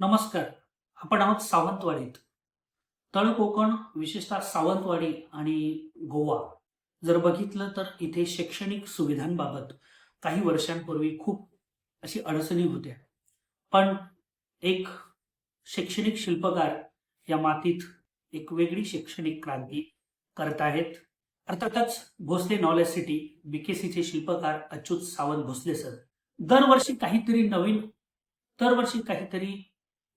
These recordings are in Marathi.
नमस्कार आपण आहोत सावंतवाडीत. तळ कोकण विशेषतः सावंतवाडी आणि गोवा. जर बघितलं तर इथे शैक्षणिक सुविधांबाबत काही वर्षांपूर्वी खूप अशी अडचणी होत्या. पण एक शैक्षणिक शिल्पकार या मातीत एक वेगळी शैक्षणिक क्रांती करत आहेत. अर्थातच भोसले नॉलेज सिटी बीकेसीचे शिल्पकार अच्युत सावंत भोसले सर. दरवर्षी काहीतरी नवीन दरवर्षी काहीतरी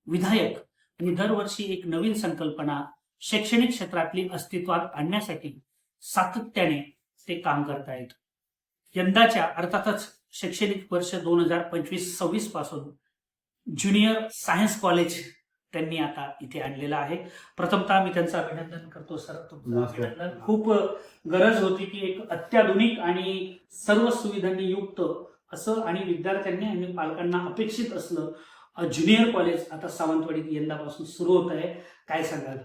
विधायक आणि दरवर्षी एक नवीन संकल्पना शैक्षणिक क्षेत्रातली अस्तित्वात आणण्यासाठी सातत्याने ते काम करतायत. यंदाच्या अर्थातच शैक्षणिक वर्ष दोन हजार पंचवीस सव्वीसपासून ज्युनियर सायन्स कॉलेज त्यांनी आता इथे आणलेलं आहे. प्रथमतः मी त्यांचं अभिनंदन करतो सर. तुमचं. अभिनंदन. खूप गरज होती की एक अत्याधुनिक आणि सर्व सुविधांनी युक्त असं आणि विद्यार्थ्यांनी आणि पालकांना अपेक्षित असलं ज्युनियर कॉलेज आता सावंतवाडीत यंदापासून सुरू होत आहे काय सांगाल?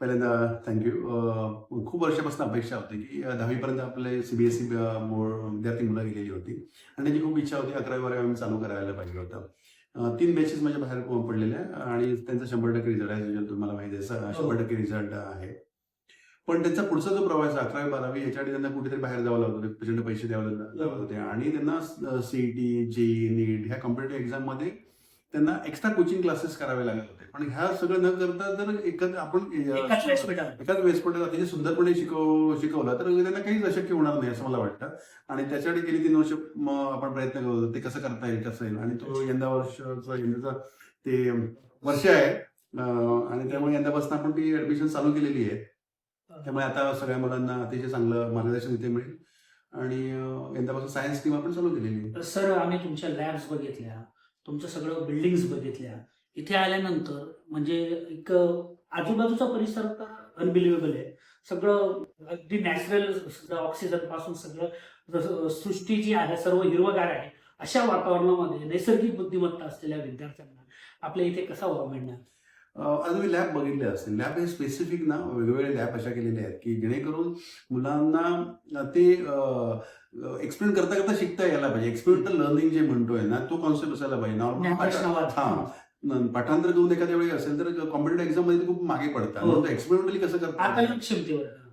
पहिल्यांदा थँक्यू खूप वर्षापासून अपेक्षा होती की दहावीपर्यंत आपले सीबीएसई विद्यार्थी मुलं गेलेली होती. आणि त्यांची खूप इच्छा होती अकरावी बारावी आम्ही चालू करायला पाहिजे होतं. तीन बॅचेस माझ्या बाहेर पडलेल्या आणि त्यांचा शंभर टक्के रिझल्ट आहे तुम्हाला माहिती आहे स- शंभर टक्के रिझल्ट आहे. पण त्यांचा पुढचा जो प्रवास आहे, अकरावी बारावी याच्यासाठी त्यांना कुठेतरी बाहेर जावं लागत होते प्रचंड पैसे द्यावे लाग- लागत होते. आणि त्यांना सीईटी जेई नीट ह्या कॉम्पिटेटिव्ह एक्झाममध्ये त्यांना एक्स्ट्रा कोचिंग क्लासेस करावे लागत होते. पण ह्या सगळं न करता जर एकत्र आपण एकाच व्यासपीठात अतिशय सुंदरपणे शिकव शिकवलं तर त्यांना काहीच अशक्य होणार नाही असं मला वाटतं. आणि त्याच्यासाठी गेली तीन वर्ष मग आपण प्रयत्न करत होतो ते कसं करता येईल कसं येईल. आणि तो यंदा वर्षाचा यंदाचा ते वर्ष आहे आणि त्यामुळे यंदापासून आपण ती ऍडमिशन चालू केलेली आहे. त्यामुळे आता सगळ्या मुलांना अतिशय चांगलं मार्गदर्शन इथे मिळेल. आणि यंदापासून सायन्स टीम आपण चालू केलेली. सर आम्ही तुमच्या लॅब्स बघितल्या तुमचं सगळं बिल्डिंग्स बघितल्या. इथे आल्यानंतर म्हणजे एक आजूबाजूचा परिसर तर अनबिलिव्हेबल आहे. सगळं अगदी नॅचरल ऑक्सिजनपासून सगळं जसं सृष्टी जी आहे सर्व हिरवगार आहे अशा वातावरणामध्ये नैसर्गिक बुद्धिमत्ता असलेल्या विद्यार्थ्यांना आपल्या इथे कसा वाव मिळणार? आज मी लॅब बघितले असतील. लॅब हे स्पेसिफिक ना वेगवेगळे लॅब अशा केलेले आहेत की जेणेकरून मुलांना ते एक्सप्लेन करता करता शिकता यायला पाहिजे. एक्सपेरिमेंटल लर्निंग जे म्हणतोय ना तो कॉन्सेप्ट असायला पाहिजे. नॉर्मल. हा. पाठांतर करून एखाद्या वेळी असेल तर कॉम्पिटेटिव्ह एक्झाममध्ये खूप मागे पडतात. हो. एक्सपेरिमेंटली कसं करतात?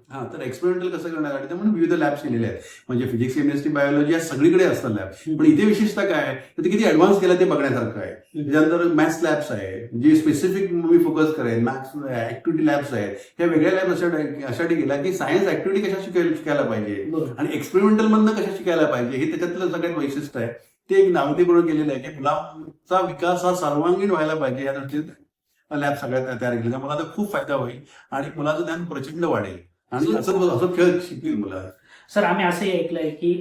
हा तर एक्सपेरिमेंटल कसं करण्यासाठी त्यामुळे विविध लॅब्स केलेले आहेत. म्हणजे फिजिक्स केमिस्ट्री बायोलॉजी या सगळीकडे असतात लॅब पण इथे विशेषतः काय तर ते किती ऍडव्हान्स केलं ते बघण्यासारखं आहे. त्याच्यानंतर मॅथ्स लॅब्स आहे. जे स्पेसिफिक मी फोकस करेन मॅथ्स ऍक्टिव्हिटी लॅब्स आहेत. ह्या वेगळ्या लॅब अशासाठी गेल्या की सायन्स ऍक्टिव्हिटी कशा शिकायला शिकायला पाहिजे. आणि एक्सपेरिमेंटल मधनं कशा शिकायला पाहिजे हे त्याच्यातलं सगळ्यात वैशिष्ट्य आहे. ते एक नावितीपूर्ण केलेलं आहे की मुलांचा विकास हा सर्वांगीण व्हायला पाहिजे या दृष्टीने लॅब सगळ्यात तयार केले त्यामुळे आता खूप फायदा होईल आणि मुलाचं ज्ञान प्रचंड वाढेल. आणि असं असं खेळ शिकतील मुलं. सर आम्ही असंही ऐकलंय की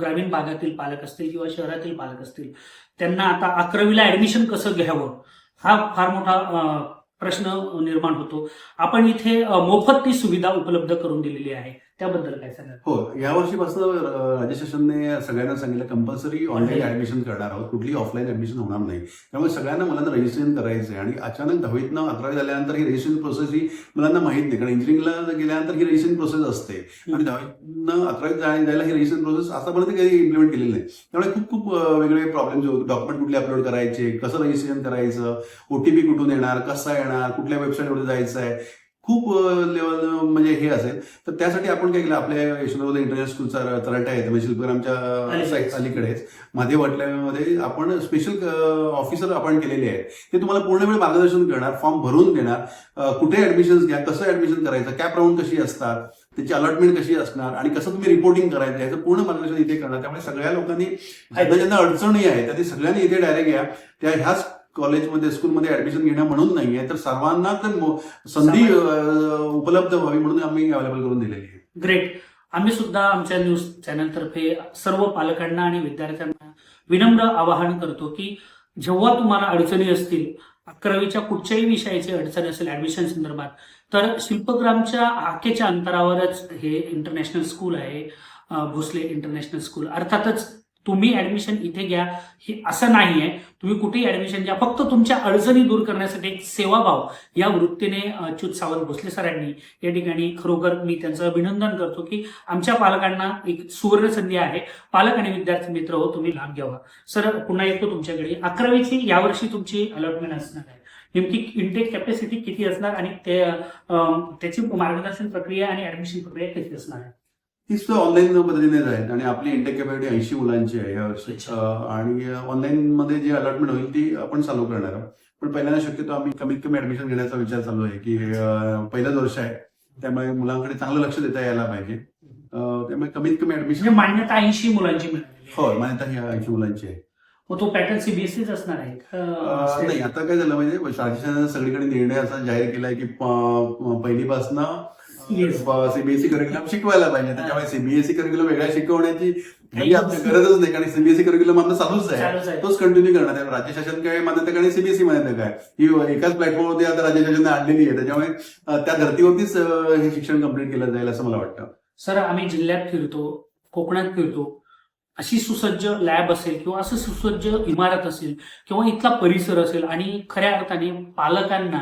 ग्रामीण भागातील पालक असतील किंवा शहरातील पालक असतील त्यांना आता अकरावीला ऍडमिशन कसं घ्यावं? हा फार मोठा प्रश्न निर्माण होतो. आपण इथे मोफत ती सुविधा उपलब्ध करून दिलेली आहे. त्याबद्दल काय सांगाल? हो यावर्षीपासून राज्य शासनाने सगळ्यांना सांगितलं कंपल्सरी ऑनलाईन ऍडमिशन करणार आहोत. कुठलीही ऑफलाईन ऍडमिशन होणार नाही. त्यामुळे सगळ्यांना मुलांना रजिस्ट्रेशन करायचं आहे आणि अचानक दहावीतनं अकरावी झाल्यानंतर ही रजिस्ट्रेशन प्रोसेस ही मुलांना माहीत नाही. कारण इंजिनिअरिंगला गेल्यानंतर ही रजिस्ट्रेशन प्रोसेस असते. आणि दहावीतनं अकरावीत जाय- जायला ही रजिस्ट्रेशन प्रोसेस आतापर्यंत काही इम्प्लिमेंट केलेली नाही. त्यामुळे खूप खूप वेगळे प्रॉब्लेम्स डॉक्युमेंट कुठले अपलोड करायचे कसं रजिस्ट्रेशन करायचं ओटीपी कुठून येणार कसा येणार कुठल्या वेबसाईटवर जायचं आहे खूप लेवल म्हणजे हे असेल. तर त्यासाठी आपण काय केलं आपल्या यशवंतराव इंटरनॅशनल स्कूलचा तलाटा आहे म्हणजे शिल्पग्रामच्या अलीकडेच. महादेव वाटल्यामध्ये आपण स्पेशल ऑफिसर आपण केलेले आहेत. ते तुम्हाला पूर्ण वेळ मार्गदर्शन करणार फॉर्म भरून देणार. कुठे ऍडमिशन घ्या कसं ऍडमिशन करायचं कॅप राऊंड कशी असतात त्याची अलॉटमेंट कशी असणार आणि कसं तुम्ही रिपोर्टिंग करायचं याचं पूर्ण मार्गदर्शन इथे करणार. त्यामुळे सगळ्या लोकांनी ज्यांना ज्यांना अडचणी आहे त्या ते सगळ्यांनी इथे डायरेक्ट या. त्या ह्याच कॉलेजमध्ये स्कूलमध्ये ऍडमिशन घेणं म्हणून नाहीये तर सर्वांना तर संधी उपलब्ध व्हावी म्हणून आम्ही अवेलेबल करून दिलेली आहे. ग्रेट आम्ही सुद्धा आमच्या न्यूज चॅनलतर्फे सर्व पालकांना आणि विद्यार्थ्यांना विनम्र आवाहन करतो की जेव्हा तुम्हाला अडचणी असतील अकरावीच्या कुठच्याही विषयाची अडचण असेल ऍडमिशन संदर्भात तर शिल्पग्रामच्या हाकेच्या अंतरावरच हे इंटरनॅशनल स्कूल आहे भोसले इंटरनॅशनल स्कूल अर्थातच तुम्ही ऍडमिशन इथे घ्या. हे असं नाही आहे तुम्ही कुठेही ऍडमिशन घ्या. फक्त तुमच्या अडचणी दूर करण्यासाठी एक सेवाभाव या वृत्तीने अच्युत सावंत भोसले सरांनी या ठिकाणी खरोखर मी त्यांचं अभिनंदन करतो की आमच्या पालकांना एक सुवर्ण संधी आहे. पालक आणि विद्यार्थी मित्र हो तुम्ही लाभ घ्यावा. सर पुन्हा येतो तुमच्याकडे. अकरावीची यावर्षी तुमची अलॉटमेंट असणार आहे. नेमकी इंटेक कॅपॅसिटी किती असणार आणि ते त्याची मार्गदर्शन प्रक्रिया आणि ऍडमिशन प्रक्रिया कशी असणार आहे? तीच तर ऑनलाईन पद्धतीने आहेत आणि आपली इंटेक कॅपॅसिटी ऐंशी मुलांची आहे. यावर्षी आणि ऑनलाईन मध्ये जी अलॉटमेंट होईल ती आपण चालू करणार आहोत. पण पहिल्यांदा शक्यतो आम्ही कमीत कमी ऍडमिशन घेण्याचा विचार चालू आहे की पहिलंच वर्ष आहे. त्यामुळे मुलांकडे चांगलं लक्ष देता यायला पाहिजे. त्यामुळे कमीत कमी म्हणजे ऍडमिशन मान्यता ऐंशी मुलांची हो आहे. मान्यता ही ऐंशी मुलांची आहे. मग तो पॅटर्न सीबीएसईच असणार आहे का? नाही आता काय झालं म्हणजे शासनाने सगळीकडे निर्णय असा जाहीर केलाय की प- पहिलीपासनं. सीबीएसई करिक्युलम शिकवायला पाहिजे. त्याच्यामुळे सीबीएसई करिक्युलम वेगळ्या शिकवण्याची काही आमची गरजच नाही कारण सीबीएसई करिक्युलम आमचं चालूच आहे. तोच कंटिन्यू करणार आहे. राज्य शासन काय मान्यता काय? आणि सीबीएसई मान्यता काय? ही एकाच प्लॅटफॉर्मवरती आता राज्य शासनाने आणलेली आहे. त्याच्यामुळे त्या धर्तीवरतीच हे शिक्षण कंप्लीट केलं जाईल असं मला वाटतं. सर आम्ही जिल्ह्यात फिरतो कोकणात फिरतो. अशी सुसज्ज लॅब असेल किंवा असं सुसज्ज इमारत असेल किंवा इथला परिसर असेल आणि खऱ्या अर्थाने पालकांना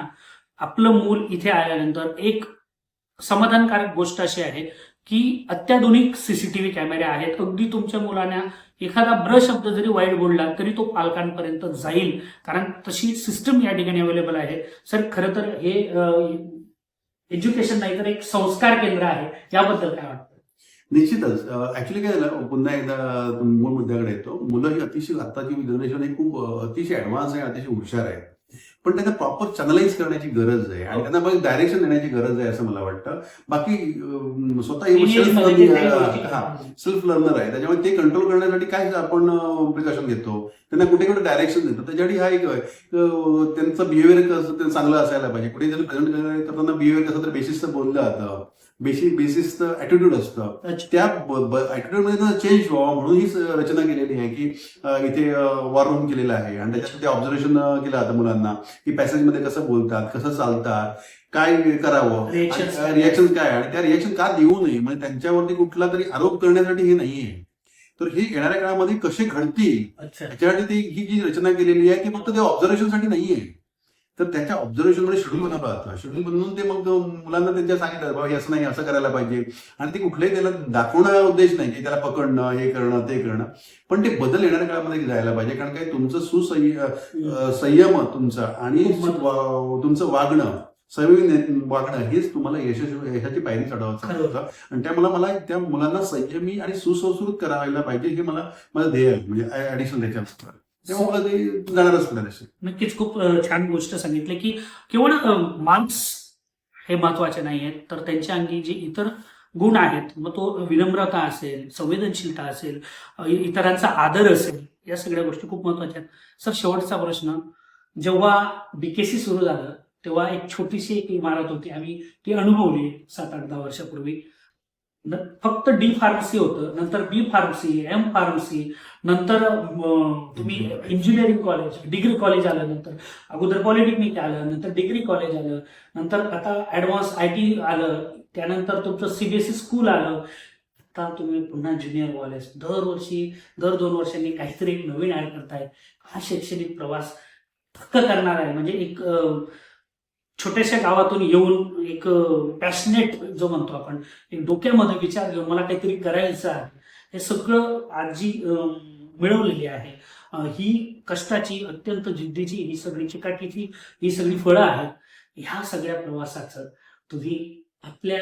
आपलं मूल इथे आल्यानंतर एक समाधानकारक गोष्ट अशी आहे की अत्याधुनिक सीसीटीव्ही कॅमेरे आहेत. अगदी तुमच्या मुलांना एखादा ब्र शब्द जरी वाईट बोलला तरी तो पालकांपर्यंत जाईल. कारण तशी सिस्टम या ठिकाणी अवेलेबल आहे. सर खरं तर हे एज्युकेशन नाही तर एक संस्कार केंद्र आहे. याबद्दल काय वाटतं? निश्चितच. ऍक्च्युली काय झालं पुन्हा एकदा मूळ मुद्द्याकडे येतो. मुलं ही अतिशय आत्ताची जनरेशन ही खूप अतिशय ऍडव्हान्स आहे अतिशय हुशार आहे. पण त्यांना प्रॉपर चॅनलाइज करण्याची गरज आहे. आणि त्यांना मग डायरेक्शन देण्याची गरज आहे असं मला वाटतं. बाकी स्वतः सेल्फ हा सेल्फ लर्नर आहे. त्याच्यामुळे ते कंट्रोल करण्यासाठी काय आपण प्रिकॉशन घेतो? त्यांना कुठे कुठे डायरेक्शन देतो? त्याच्यासाठी हा एक त्यांचं बिहेवियर कसं चांगलं असायला पाहिजे. कुठे जरी प्रेझेंट करताना बिहेवियर कसं तर बेसिसचं बोललं जातं. बेसिक बेसिसचं ऍटिट्यूड असतं. त्या ऍटिट्यूडमध्ये चेंज व्हावा म्हणून ही रचना केलेली आहे की इथे वॉर रूम केलेलं आहे. आणि त्याच्यात ते ऑब्झर्वेशन केलं जातं मुलांना की पॅसेजमध्ये कसं बोलतात कसं चालतात काय करावं? रिॲक्शन काय आणि त्या रिॲक्शन का देऊ नये? म्हणजे त्यांच्यावरती कुठला तरी आरोप करण्यासाठी हे नाहीये. तर हे येणाऱ्या काळामध्ये कसे घडतील त्याच्यासाठी ती ही जी रचना केलेली आहे की फक्त ते ऑब्झर्वेशनसाठी नाहीये. तर त्याच्या ऑब्झर्वेशनमध्ये शेड्यूल बनवलं जातं शेड्यूल बनवून ते मग मुलांना त्यांच्या सांगितलं बाबा हे असं नाही असं करायला पाहिजे. आणि ते कुठलंही त्याला दाखवणं उद्देश नाही की त्याला पकडणं हे करणं ते करणं. पण ते बदल येणाऱ्या काळामध्ये जायला पाहिजे कारण काय तुमचं सुसंय संयम तुमचं आणि तुमचं वागणं संयमी वागणं हेच तुम्हाला यशस्वी यशाची पायरी चढवायचं आणि त्यामुळे मला त्या मुलांना संयमी आणि सुसंस्कृत करायला पाहिजे हे मला माझं ध्येय म्हणजे ऍडिशनल त्याच्या त्यामुळे ते जाणारच पुढे तसे नक्कीच खूप छान गोष्ट सांगितली की केवळ मार्क्स हे महत्त्वाचे नाही आहेत तर त्यांच्या अंगी जे इतर गुण आहेत मग तो विनम्रता असेल संवेदनशीलता असेल इतरांचा आदर असेल या सगळ्या गोष्टी खूप महत्त्वाच्या आहेत. सर शेवटचा प्रश्न. जेव्हा बीकेसी सुरू झालं तेव्हा एक छोटीशी एक इमारत होती आम्ही ती अनुभवली सात आठ दहा वर्षापूर्वी. फक्त डी फार्मसी होतं नंतर बी फार्मसी एम फार्मसी नंतर तुम्ही इंजिनिअरिंग कॉलेज डिग्री कॉलेज आलं नंतर अगोदर पॉलिटेक्निक आलं नंतर डिग्री कॉलेज आलं नंतर आता ऍडव्हान्स आय टी आलं त्यानंतर तुमचं सीबीएसई स्कूल आलं. आता तुम्ही पुन्हा ज्युनियर कॉलेज दरवर्षी दर दोन वर्षांनी काहीतरी नवीन ऍड करताय. हा शैक्षणिक प्रवास थक्क करणार आहे. म्हणजे एक छोट्याशा गावातून येऊन एक पॅशनेट जो म्हणतो आपण एक डोक्यामध्ये विचार घेऊन मला काहीतरी करायचं आहे हे सगळं आजी अं, मिळवलेली आहे. ही कष्टाची अत्यंत जिद्दीची ही सगळी चिकाटीची ही सगळी फळं आहेत ह्या सगळ्या प्रवासाचं तुम्ही आपल्या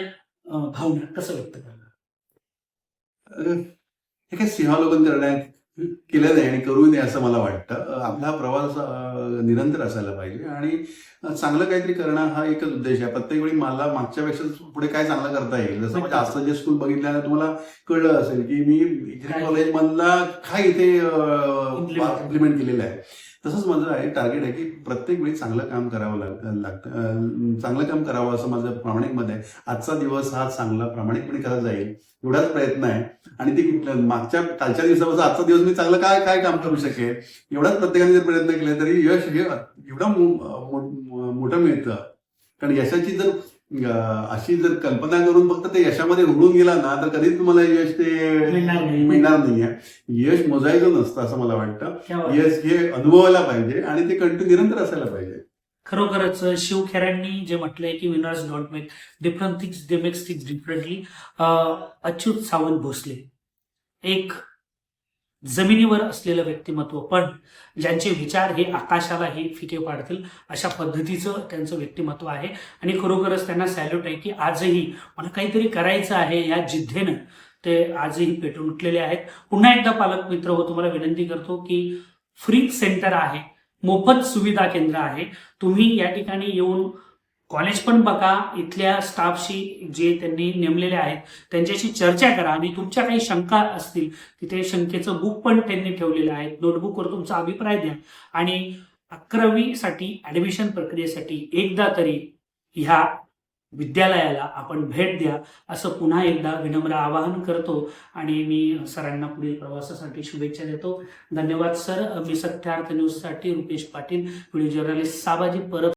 भावना कसं व्यक्त करणार? हे काय सिंहावलोकन करण्यात केलं नाही आणि करू नये असं मला वाटतं. आपला प्रवास निरंतर असायला पाहिजे. आणि चांगलं काहीतरी करणं हा एकच उद्देश आहे. प्रत्येक वेळी मला मागच्यापेक्षा पुढे काय चांगलं करता येईल? जसं म्हणजे आजचं जे स्कूल बघितल्यानं तुम्हाला कळलं असेल की मी काय? कॉलेज मधला काय इथे. इम्प्लिमेंट केलेलं आहे? तसंच माझं आहे टार्गेट आहे की प्रत्येक वेळी चांगलं काम करावं लाग लागतं चांगलं काम करावं असं माझं प्रामाणिक मत आहे. आजचा दिवस हा चांगला प्रामाणिकपणे कसा जाईल एवढाच प्रयत्न आहे. आणि ती मागच्या कालच्या दिवसापासून आजचा दिवस मी चांगलं काय काय काम करू शकेल एवढाच प्रत्येकाने जर प्रयत्न केले तरी यश हे एवढं मोठं मिळतं. कारण यशाची जर अशी जर कल्पना करून फक्त ते यशामध्ये रुळून गेला ना तर कधीच तुम्हाला यश ते मिळणार नाही. मिळणार नाहीये. यश मोजायचं नसतं असं मला वाटतं. यश हे अनुभवायला पाहिजे आणि ते कंटिन्यू निरंतर असायला पाहिजे. खरोखरच शिव खेरांनी जे म्हटलंय की winners don't make different things they makes things differently Achyut Sawant Bhosale. एक जमिनीवर असलेलं व्यक्तिमत्व. पण ज्यांचे विचार हे आकाशालाही फिके पाडतील अशा पद्धतीचं त्यांचं व्यक्तिमत्व आहे. आणि खरोखरच त्यांना सॅल्यूट आहे की आजही मला काहीतरी करायचं आहे या जिद्धेनं ते आजही पेटून उठलेले आहेत. पुन्हा एकदा पालक मित्र हो तुम्हाला विनंती करतो की फ्री सेंटर आहे मोफत सुविधा केंद्र आहे. तुम्ही या ठिकाणी येऊन कॉलेज पण बघा इथल्या स्टाफशी जे त्यांनी नेमलेले आहेत त्यांच्याशी चर्चा करा आणि तुमच्या काही शंका असतील तिथे शंकेचं बुक पण त्यांनी ठेवलेलं आहे. नोटबुकवर तुमचा अभिप्राय द्या. आणि अकरावीसाठी ॲडमिशन प्रक्रियेसाठी एकदा तरी ह्या विद्यालयाला आपण भेट द्या असं पुन्हा एकदा विनम्र आवाहन करतो आणि मी सरांना पुढील प्रवासासाठी शुभेच्छा देतो. धन्यवाद सर. मी सत्यार्थ न्यूजसाठी रुपेश पाटील व्हिडिओ जर्नलिस्ट साबाजी परब